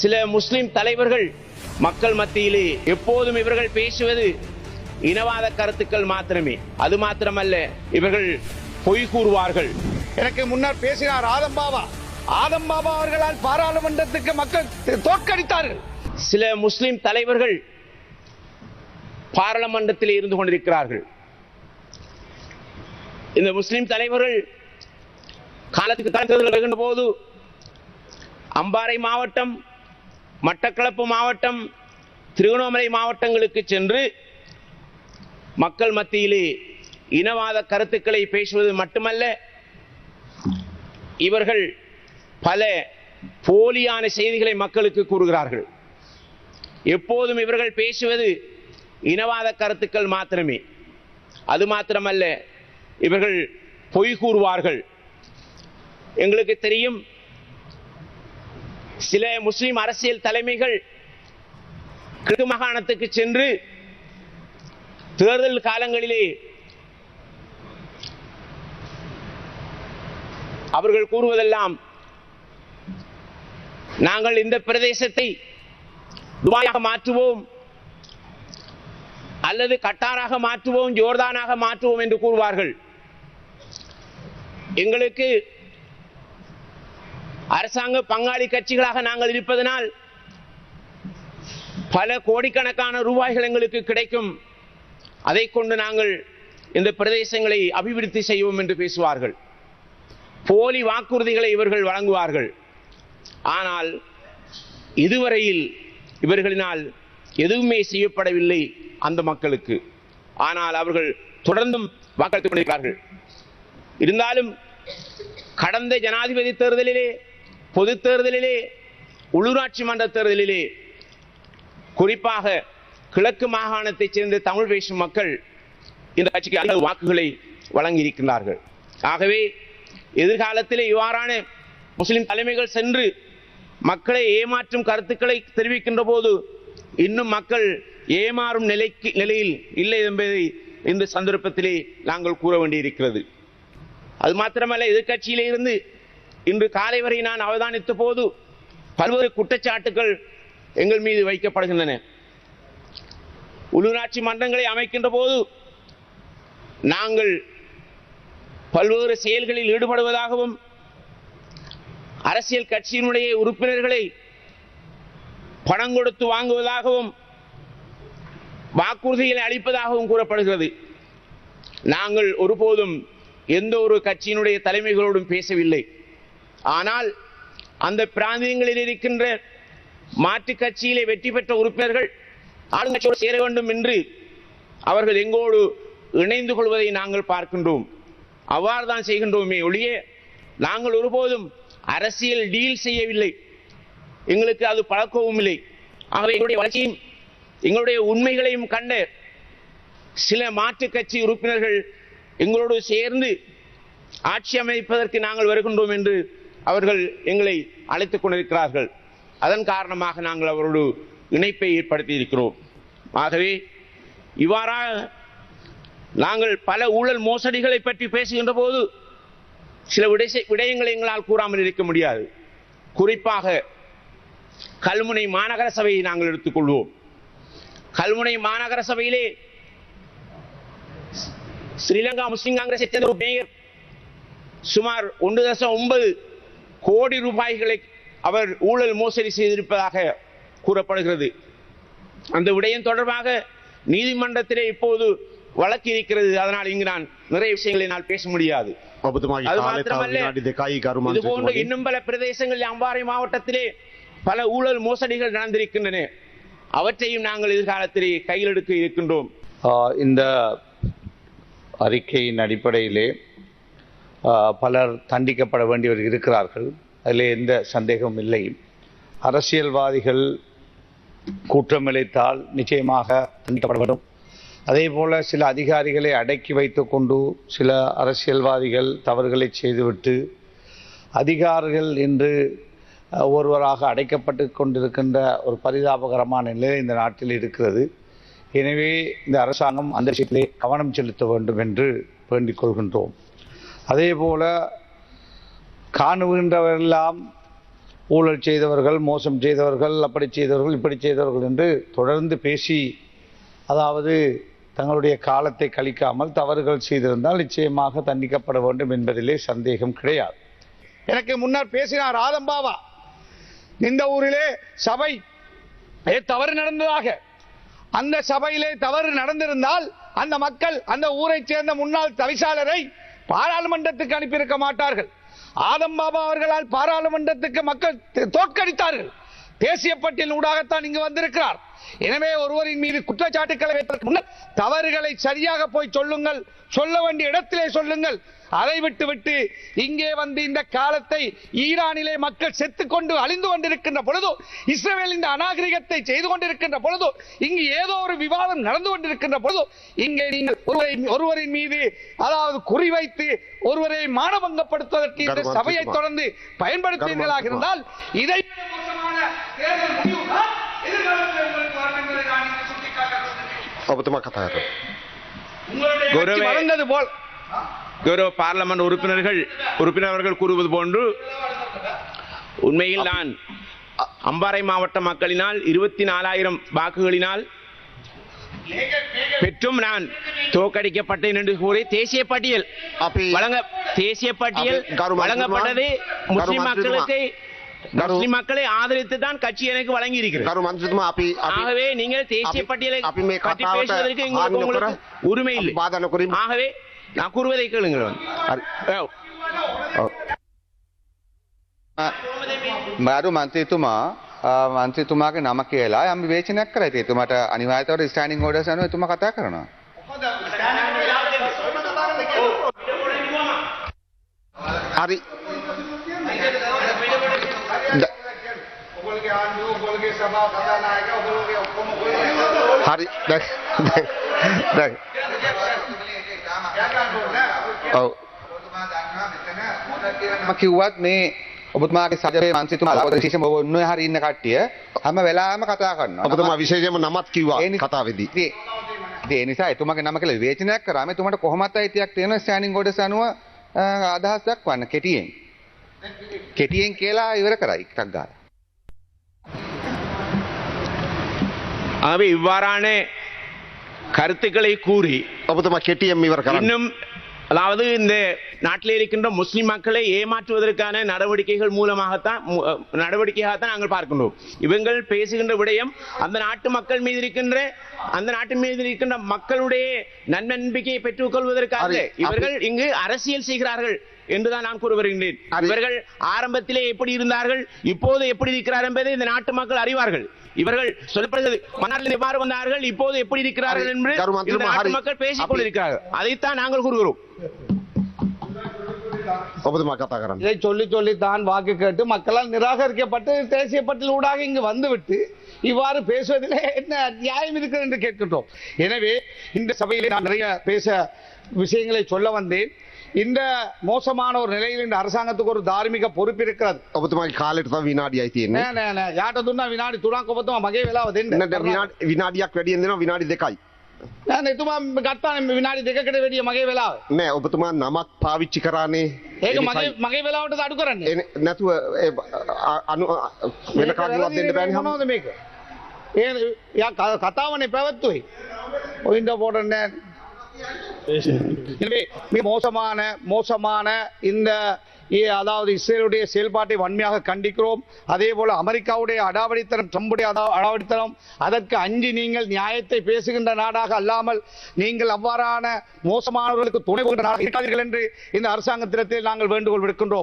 சில முஸ்லிம் தலைவர்கள் மக்கள் மத்தியிலே எப்போதும் இவர்கள் பேசுவது இனவாத கருத்துக்கள் மாத்திரமே. அது மாத்திரமல்ல இவர்கள் பொய் கூறுவார்கள். எனக்கு முன்னர் பேசினார் ஆதம் பாபா. ஆதம் பாபா அவர்களால் பாராளுமன்றத்துக்கு மக்கள் தோற்கடித்தார்கள். சில முஸ்லிம் தலைவர்கள் பாராளுமன்றத்தில் இருந்து கொண்டிருக்கிறார்கள். இந்த முஸ்லிம் தலைவர்கள் காலத்துக்கு காலம் தேர்தல் வருகின்ற போது அம்பாறை மாவட்டம் மட்டக்களப்பு மாவட்டம் திருவண்ணாமலை மாவட்டங்களுக்கு சென்று மக்கள் மத்தியிலே இனவாத கருத்துக்களை பேசுவது மட்டுமல்ல இவர்கள் பல போலியான செய்திகளை மக்களுக்கு கூறுகிறார்கள். எப்போதும் இவர்கள் பேசுவது இனவாத கருத்துக்கள் மாத்திரமே. அது மாத்திரமல்ல இவர்கள் பொய் கூறுவார்கள். எங்களுக்கு தெரியும் சில முஸ்லிம் அரசியல் தலைமைகள் கிழக்கு மாகாணத்துக்கு சென்று தேர்தல் காலங்களிலே அவர்கள் கூறுவதெல்லாம் நாங்கள் இந்த பிரதேசத்தை துபாயாக மாற்றுவோம் அல்லது கட்டாராக மாற்றுவோம் ஜோர்தானாக மாற்றுவோம் என்று கூறுவார்கள். எங்களுக்கு அரசாங்க பங்காளி கட்சிகளாக நாங்கள் இருப்பதனால் பல கோடிக்கணக்கான ரூபாய்கள் எங்களுக்கு கிடைக்கும். அதை கொண்டு நாங்கள் இந்த பிரதேசங்களை அபிவிருத்தி செய்வோம் என்று பேசுவார்கள். போலி வாக்குறுதிகளை இவர்கள் வழங்குவார்கள். ஆனால் இதுவரையில் இவர்களினால் எதுவுமே செய்யப்படவில்லை அந்த மக்களுக்கு. ஆனால் அவர்கள் தொடர்ந்தும் வாக்களித்துக் கொண்டிருக்கிறார்கள். இருந்தாலும் கடந்த ஜனாதிபதி தேர்தலிலே பொது தேர்தலிலே உள்ளூராட்சி மன்ற தேர்தலிலே குறிப்பாக கிழக்கு மாகாணத்தைச் சேர்ந்த தமிழ் பேசும் மக்கள் இந்த கட்சிக்கு அதிக வாக்குகளை வழங்கியிருக்கிறார்கள் ஆகவே எதிர்காலத்திலே இவ்வாறான முஸ்லிம் தலைமைகள் சென்று மக்களை ஏமாற்றும் கருத்துக்களை தெரிவிக்கின்ற போது இன்னும் மக்கள் ஏமாறும் நிலைக்கு நிலையில் இல்லை என்பதை இந்த சந்தர்ப்பத்திலே நாங்கள் கூற வேண்டியிருக்கிறது. அது மாத்திரமல்ல எதிர்கட்சியிலே இருந்து இன்று காலை வரை நான் அவதானித்த போது பல்வேறு குற்றச்சாட்டுகள் எங்கள் மீது வைக்கப்படுகின்றன. உள்ளூராட்சி மன்றங்களை அமைக்கின்ற போது நாங்கள் பல்வேறு செயல்களில் ஈடுபடுவதாகவும் அரசியல் கட்சியினுடைய உறுப்பினர்களை பணம் கொடுத்து வாங்குவதாகவும் வாக்குறுதிகளை அளிப்பதாகவும் கூறப்படுகிறது. நாங்கள் ஒருபோதும் எந்த ஒரு கட்சியினுடைய தலைமைகளோடும் பேசவில்லை. ஆனால் அந்த பிராந்தியங்களில் இருக்கின்ற மாற்றுக் கட்சியிலே வெற்றி பெற்ற உறுப்பினர்கள் ஆளுங்கட்சியோடு சேர வேண்டும் என்று அவர்கள் எங்கோடு இணைந்து கொள்வதை நாங்கள் பார்க்கின்றோம். அவ்வாறு தான் செய்கின்றோமே ஒழிய நாங்கள் ஒருபோதும் அரசியல் டீல் செய்யவில்லை. எங்களுக்கு அது பழக்கவும் இல்லை. ஆகவே எங்களுடைய வளர்ச்சியும் எங்களுடைய உண்மைகளையும் கண்ட சில மாற்றுக் கட்சி உறுப்பினர்கள் எங்களோடு சேர்ந்து ஆட்சி அமைப்பதற்கு நாங்கள் வருகின்றோம் என்று அவர்கள் எங்களை அழைத்துக் கொண்டிருக்கிறார்கள். அதன் காரணமாக நாங்கள் அவரோடு இணைப்பை ஏற்படுத்தி இருக்கிறோம் ஆகவே இவ்வாறாக நாங்கள் பல ஊழல் மோசடிகளை பற்றி பேசுகின்ற போது சில விடய- விடயங்களை எங்களால் கூறாமல் இருக்க முடியாது. குறிப்பாக கல்முனை மாநகர சபையை நாங்கள் எடுத்துக்கொள்வோம். கல்முனை மாநகர சபையிலே ஸ்ரீலங்கா முஸ்லிம் காங்கிரஸ் சேர்ந்த மேயர் சுமார் ஒன்று தசம் ஒன்பது கோடி ரூபாய்களை அவர் ஊழல் மோசடி செய்திருப்பதாக கூறப்படுகிறது. அந்த விடயம் தொடர்பாக நீதிமன்றத்திலே இப்போது வழக்கு இருக்கிறது. அதனால் இங்கு நான் நிறைய விஷயங்களை நான் பேச முடியாது. இன்னும் பல பிரதேசங்களில் அம்பாறை மாவட்டத்திலே பல ஊழல் மோசடிகள் நடந்திருக்கின்றன. அவற்றையும் நாங்கள் எதிர்காலத்திலே கையில் எடுக்க இருக்கின்றோம். இந்த அறிக்கையின் அடிப்படையிலே பலர் தண்டிக்கப்பட வேண்டியவர் இருக்கிறார்கள். அதில் எந்த சந்தேகமும் இல்லை. அரசியல்வாதிகள் குற்றமிழைத்தால் நிச்சயமாக தண்டிக்கப்பட வேண்டும். அதே போல் சில அதிகாரிகளை அடக்கி வைத்துக்கொண்டு சில அரசியல்வாதிகள் தவறுகளை செய்துவிட்டு அதிகாரிகள் இன்று ஒருவராக அடைக்கப்பட்டு கொண்டிருக்கின்ற ஒரு பரிதாபகரமான நிலை இந்த நாட்டில் இருக்கிறது. எனவே இந்த அரசாங்கம் அந்த விஷயத்திலே கவனம் செலுத்த வேண்டும் என்று வேண்டிக் கொள்கின்றோம். அதே போல காணுகின்றவரெல்லாம் ஊழல் செய்தவர்கள் மோசம் செய்தவர்கள் அப்படி செய்தவர்கள் இப்படி செய்தவர்கள் என்று தொடர்ந்து பேசி அதாவது தங்களுடைய காலத்தை கழிக்காமல் தவறுகள் செய்திருந்தால் நிச்சயமாக தண்டிக்கப்பட வேண்டும் என்பதிலே சந்தேகம் கிடையாது. எனக்கு முன்னர் பேசினார் ஆதம்பாவா இந்த ஊரிலே சபை ஏ, தவறு நடந்ததாக. அந்த சபையிலே தவறு நடந்திருந்தால் அந்த மக்கள் அந்த ஊரைச் சேர்ந்த முன்னாள் தவிசாளரை பாராளுமன்றத்துக்கு அனுப்பியிருக்க மாட்டார்கள். ஆதம் பாபா அவர்களால் பாராளுமன்றத்துக்கு மக்கள் தோற்கடித்தார்கள். தேசிய பட்டியல் ஊடாகத்தான் இங்கு வந்திருக்கிறார். எனவே ஒருவரின் மீது குற்றச்சாட்டுக்களை வைப்பதற்கு முன்னர் தவறுகளை சரியாக போய் சொல்லுங்கள். சொல்ல வேண்டிய இடத்திலே சொல்லுங்கள். அதை விட்டு விட்டு இங்கே வந்து இந்த காலத்தை ஈரானிலே மக்கள் செத்துக் கொண்டு அழிந்து கொண்டிருக்கின்ற பொழுது இஸ்ரேல் இந்த அநாகரிகத்தை செய்து கொண்டிருக்கின்ற பொழுது இங்கு ஏதோ ஒரு விவாதம் நடந்து கொண்டிருக்கின்ற பொழுது இங்கே நீங்கள் ஒருவரை ஒருவரின் மீது அதாவது குறிவைத்து ஒருவரை மானபங்கப்படுத்துவதற்கு இந்த கருமாந்திரமா. சபையை தொடர்ந்து பயன்படுத்துவீர்களாக இருந்தால் இதை விட மோசமான தேர்தல் முடிவுதான் எதிர்காலத்தில் உங்களுக்கு வரும் என்பதை நான் இங்கு சுட்டிக்காட்ட விரும்புகிறேன். ඔබතුමා කතා කරන්න. உங்களுடைய கௌரவ- கட்சி வளர்ந்தது போல் கௌரவ பார்லமெண்ட் உறுப்பினர்கள் உறுப்பினர்கள் கூறுவது போன்று உண்மையில் நான் அம்பாறை மாவட்ட மக்களினால் இருபத்தி நாலாயிரம் வாக்குகளினால் பெற்றும் நான் தோக்கடிக்கப்பட்டேன் என்று கூறி தேசிய பட்டியல் வழங்க தேசிய பட்டியல் வழங்கப்பட்டது. முஸ்லிம் மக்களுக்கு முஸ்லிம் மக்களை ஆதரித்து தான் கட்சி எனக்கு வழங்கி இருக்கிறது ஆகவே நீங்கள் தேசிய பட்டியலை பற்றி உரிமை இல்லை. අකුරු වල එක ළඟලවන්න. හරි. ඔව්. ඔව්. මාරු මන්ත්‍රීතුමා මන්ත්‍රීතුමාගේ නම කියලා යම් විවේචනයක් කරා. ඉතින් එතුමාට අනිවාර්යතාවට ස්ටෑන්ඩින් ඕඩර්ස් අනුව එතුමා කතා කරනවා. හරි. හරි. දැන් දැන් දැන්. ඔව්. මම කිව්වත් මේ ඔබතුමාගේ සජයේ මන්ත්‍රීතුමා විශේෂම ඔබ ඔන්න හරි ඉන්න කට්ටිය හැම වෙලාවෙම කතා කරනවා. ඔබතුමා විශේෂයෙන්ම නමත් කිව්වා ඒ නිසා- කතාවේදී. ඉතින් ඉතින් ඒ නිසා එතුමාගේ නම කියලා විවේචනයක් කරාම එතුමාට කොහොමත් අයිතියක් තියෙනවා ස්ටෑන්ඩින් ඕඩර්ස් අනුව අ, අදහස් දක්වන්න කෙටියෙන්. කෙටියෙන් කියලා ඉවර කරයි ටිකක් ගාලා. ஆகவே இவ்வாறான கருத்துக்களை கூறி ඔබතුමා කෙටියෙන් ඉවර කරන්න. இன்னும் அதாவது இந்த நாட்டில் இருக்கின்ற முஸ்லிம் மக்களை ஏமாற்றுவதற்கான நடவடிக்கைகள் மூலமாகத்தான் நடவடிக்கையாகத்தான் நாங்கள் பார்க்கின்றோம். இவங்கள் பேசுகின்ற விடயம் அந்த நாட்டு மக்கள் மீது இருக்கின்ற அந்த நாட்டின் மீது இருக்கின்ற மக்களுடைய நன்னம்பிக்கையை பெற்றுக் கொள்வதற்காக இவர்கள் இங்கு அரசியல் செய்கிறார்கள் என்றுதான் நான் கூற வருகின்றேன் இவர்கள் ஆரம்பத்திலே எப்படி இருந்தார்கள் இப்போது எப்படி இருக்கிறார் என்பதை இந்த நாட்டு மக்கள் அறிவார்கள். இவர்கள் சொல்லப்படுகிறது மன்னாரில் எவ்வாறு வந்தார்கள்? இப்போது எப்படி இருக்கிறார்கள் என்று. மக்கள் பேசிக் கொண்டிருக்கிறார்கள். அதைத்தான் நாங்கள் கூறுகிறோம். ஒப்புதுமா கதாகரன் இதை சொல்லி சொல்லி தான் வாக்கு கேட்டு மக்களால் நிராகரிக்கப்பட்டு தேசிய பட்டியல் ஊடாக இங்கு வந்துவிட்டு இவ்வாறு பேசுவதிலே என்ன நியாயம் இருக்கிறது என்று கேட்கின்றோம். எனவே இந்த சபையிலே நான் நிறைய பேச விஷயங்களை சொல்ல வந்தேன். இந்த மோசமான ஒரு நிலையில் இந்த அரசாங்கத்துக்கு ஒரு தார்மிக பொறுப்பு இருக்கிறது. ಒಪ್ಪುತ್ತವಾಗಿ ಕಾಲಿಡ್ತಾ ವಿನಾಡಿ ಐತಿ ಏನು ಯಾಟ ದುನ್ನ ವಿನಾಡಿ ತುಣಾಕೊಪ್ಪತ್ತವ ಮಗೆ ವೇಲಾವದೇನು ವಿನಾಡಿ ವಿನಾಡಿಯಾಕ್ ವೆಡಿ ಎಂದಿನ ವಿನಾಡಿ ದೇಕಾಯಿ එතුමා ගත්තාන විනාඩි දෙකට වැඩිය මගේ වෙලාව. නෑ ඔබතුමා නමක් පාවිච්චි කරන්නේ ඒක මගේ මගේ වෙලාවට අඩු කරන්නේ? නැතුව අනු වෙන කාගවත් දෙන්න බෑනේ මොනවද මේක? ඒ යා කතාවනේ පැවැත්තුවේ. ඔයින්ද போடන්නේ මේ මෝසමාන මෝසමාන ඉන්ද அதாவது இஸ்ரேலுடைய செயல்பாட்டை வன்மையாக கண்டிக்கிறோம். அதே போல அமெரிக்காவுடைய அடாவடித்தனம் ட்ரம்புடைய அடாவடித்தனம் அதற்கு அஞ்சி நீங்கள் நியாயத்தை பேசுகின்ற நாடாக அல்லாமல் நீங்கள் அவ்வாறான மோசமானவர்களுக்கு துணை போகின்ற நாடாக இருக்காதீர்கள் என்று இந்த அரசாங்கத்திடத்தில் நாங்கள் வேண்டுகோள் விடுக்கின்றோம்.